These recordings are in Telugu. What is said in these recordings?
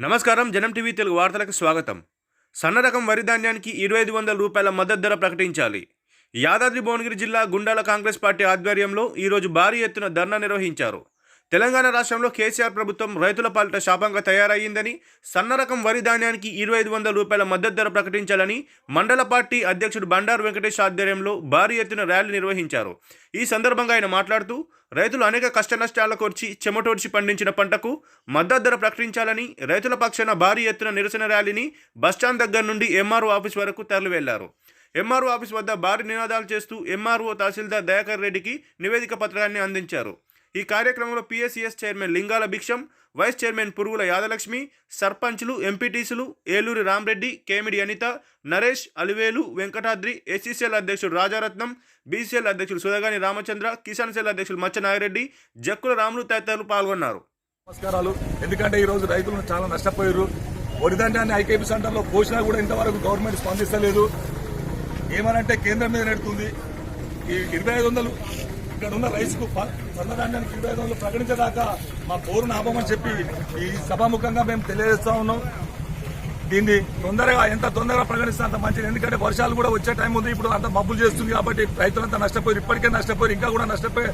నమస్కారం జనం టీవీ తెలుగు వార్తలకు స్వాగతం. సన్న రకం వరి ధాన్యానికి ఇరవై ఐదు వందల రూపాయల మద్దతు ధర ప్రకటించాలి. యాదాద్రి భువనగిరి జిల్లా గుండాల కాంగ్రెస్ పార్టీ ఆధ్వర్యంలో ఈరోజు భారీ ఎత్తున ధర్నా నిర్వహించారు. తెలంగాణ రాష్ట్రంలో కేసీఆర్ ప్రభుత్వం రైతుల పాలిట శాపంగా తయారయ్యిందని సన్నరకం వరి ధాన్యానికి ఇరవై ఐదు వందల రూపాయల మద్దతు ధర ప్రకటించాలని మండల పార్టీ అధ్యక్షుడు బండారు వెంకటేష్ ఆధ్వర్యంలో భారీ ఎత్తున ర్యాలీ నిర్వహించారు. ఈ సందర్భంగా ఆయన మాట్లాడుతూ రైతులు అనేక కష్టనష్టాలకు వచ్చి చెమటోడ్చి పండించిన పంటకు మద్దతు ధర ప్రకటించాలని రైతుల పక్షాన భారీ ఎత్తున నిరసన ర్యాలీని బస్టాండ్ దగ్గర నుండి ఎంఆర్ఓ ఆఫీస్ వరకు తరలివెళ్ళారు. ఎంఆర్ఓ ఆఫీస్ వద్ద భారీ నినాదాలు చేస్తూ ఎంఆర్ఓ తహసీల్దార్ దయాకర్ రెడ్డికి నివేదిక పత్రాన్ని అందించారు. ఈ కార్యక్రమంలో PSCS chairman Lingala Bhiksham vice chairman Purugula Yadalakshmi సర్పంచ్లు ఎంపీటీసులు ఏలూరి రామరెడ్డి కేమిడి అనిత నరేష్ అలివేలు వెంకటాద్రి ఎస్సీసీఎల్ అధ్యక్షుడు రాజారత్నం బీసీఎల్ అధ్యక్షుడు సుధగాని రామచంద్ర కిసాన్ సెల్ అధ్యక్షుడు మచ్చనాగిరెడ్డి జక్కుల రాములు తదితరులు పాల్గొన్నారు. నమస్కారాలు. ఎందుకంటే ఈ రోజు రైతులు చాలా నష్టపోయారు. వరి ఐకేపీ సెంటర్లో పోసినా కూడా ఇంతవరకు గవర్నమెంట్ స్పందిస్తలేదు. ఏమనంటే కేంద్రం మీద నెడుతుంది. ఈ ఇరవై ఐదు వందలు ఇక్కడ ఉన్న రైతుకు ప- ఇరవై ఐదు వందలు ప్రకటించేదాకా మా పోరును ఆపమని చెప్పి ఈ సభాముఖంగా మేము తెలియజేస్తా ఉన్నాం. దీన్ని తొందరగా ఎంత తొందరగా ప్రకటిస్తే అంత మంచిది. ఎందుకంటే వర్షాలు కూడా వచ్చే టైం ఉంది. ఇప్పుడు అంత మబ్బులు చేస్తుంది కాబట్టి రైతులంతా నష్టపోయారు. ఇప్పటికే నష్టపోయారు. ఇంకా కూడా నష్టపోయి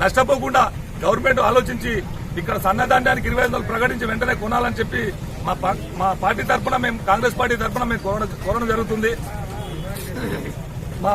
నష్టపోకుండా గవర్నమెంట్ ఆలోచించి ఇక్కడ సన్నధాన్యానికి ఇరవై ఐదు వందలు ప్రకటించి వెంటనే కొనాలని చెప్పి మా మా పార్టీ తరఫున మేము కాంగ్రెస్ పార్టీ తరఫున మేము కోరడం కోరడం జరుగుతుంది. మా